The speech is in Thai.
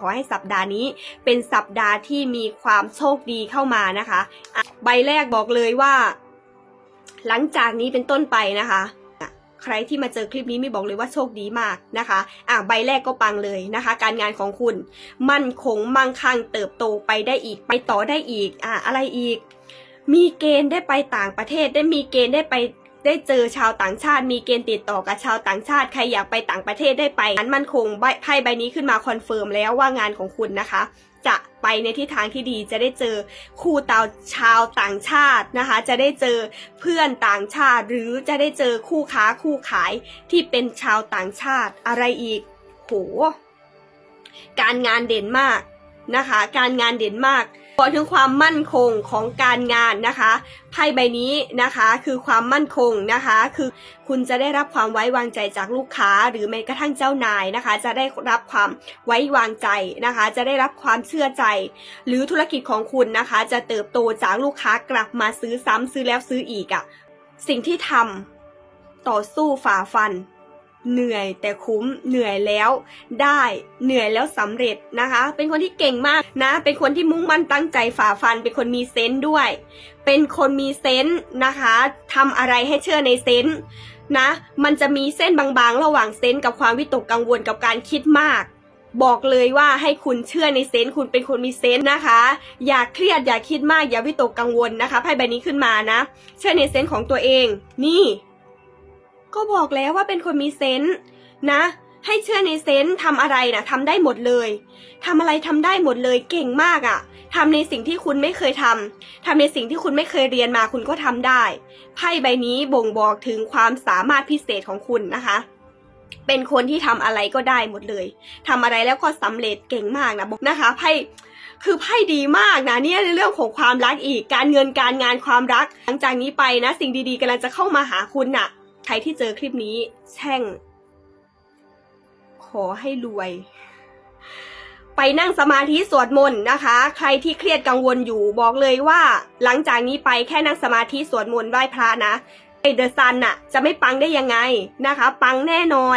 ขอให้สัปดาห์นี้เป็นสัปดาห์ที่มีความโชคดีเข้ามานะคะ ใบแรกบอกเลยว่า หลังจากนี้เป็นต้นไปนะคะอะใครที่มาเจอคลิปนี้ไม่บอกเลยว่าโชคดีมากนะคะ อะใบแรกก็ปังเลยนะคะ การงานของคุณ มั่นคงมั่งคั่งเติบโตไปได้อีก ไปต่อได้อีก อะอะไรอีก มีเกณฑ์ได้ไปต่างประเทศได้มีเกณฑ์ได้ไป ได้เจอชาวต่างชาติมีเกณฑ์ติดต่อกับชาวต่างชาติใครอยากไปต่างประเทศได้ไปงานมั่นคงใบไพ่ใบนี้ขึ้นมาคอนเฟิร์มแล้วว่างานของคุณนะคะ จะไปในทิศทางที่ดีจะได้เจอคู่ตาวชาวต่างชาตินะคะ จะได้เจอเพื่อนต่างชาติ หรือจะได้เจอคู่ค้าคู่ขายที่เป็นชาวต่างชาติอะไรอีกโหการงานเด่นมากนะคะ การงานเด่นมาก บอกถึงความมั่นคงของการงานนะคะไพ่ใบนี้นะคะคือความมั่นคงนะคะ คือคุณจะได้รับความไว้วางใจจากลูกค้า หรือแม้กระทั่งเจ้านายนะคะ จะได้รับความไว้วางใจนะคะ จะได้รับความเชื่อใจ หรือธุรกิจของคุณนะคะ จะเติบโตจากลูกค้ากลับมาซื้อซ้ำซื้อแล้วซื้ออีกอะ่ะสิ่งที่ทำต่อสู้ฝ่าฟัน เหนื่อยแต่คุ้มเหนื่อยแล้วได้เหนื่อยแล้วสำเร็จนะคะ เป็นคนที่เก่งมากนะ เป็นคนที่มุ่งมั่นตั้งใจฝ่าฟัน เป็นคนมีเซนส์ด้วย เป็นคนมีเซนส์นะคะทำอะไรให้เชื่อในเซนส์นะ มันจะมีเส้นบางๆ ระหว่างเซนส์กับความวิตกกังวลกับการคิดมาก บอกเลยว่าให้คุณเชื่อในเซนส์คุณเป็นคนมีเซนส์นะคะ อย่าเครียดอย่าคิดมากอย่าวิตกกังวลนะคะไพ่ใบนี้ขึ้นมานะ เชื่อในเซนส์ของตัวเอง นี่ ก็บอกแล้วว่าเป็นคนมีเซนส์นะ ให้เชื่อในเซนส์ทำอะไรนะทำได้หมดเลยทำอะไรทำได้หมดเลยเก่งมากอะ่ะทำในสิ่งที่คุณไม่เคยทำทำในสิ่งที่คุณไม่เคยเรียนมาคุณก็ทำได้ ไพ่ใบนี้บ่งบอกถึงความสามารถพิเศษของคุณนะคะ เป็นคนที่ทำอะไรก็ได้หมดเลยทำอะไรแล้วก็สำเร็จเก่งมากนะบอกนะคะไพ่คือไพ่ดีมากนะเนี่ยในเรื่องของความรักอีกการเงินการงานความรัก หลังจากนี้ไปนะ สิ่งดีๆกำลังจะเข้ามาหาคุณน่ะ ใครที่เจอคลิปนี้แช่ง ขอให้รวย ไปนั่งสมาธิสวดมนต์นะคะ ใครที่เครียดกังวลอยู่บอกเลยว่า หลังจากนี้ไปแค่นั่งสมาธิสวดมนต์ไหว้พระนะไอเดอะซันน่ะ จะไม่ปังได้ยังไงนะคะ ปังแน่นอน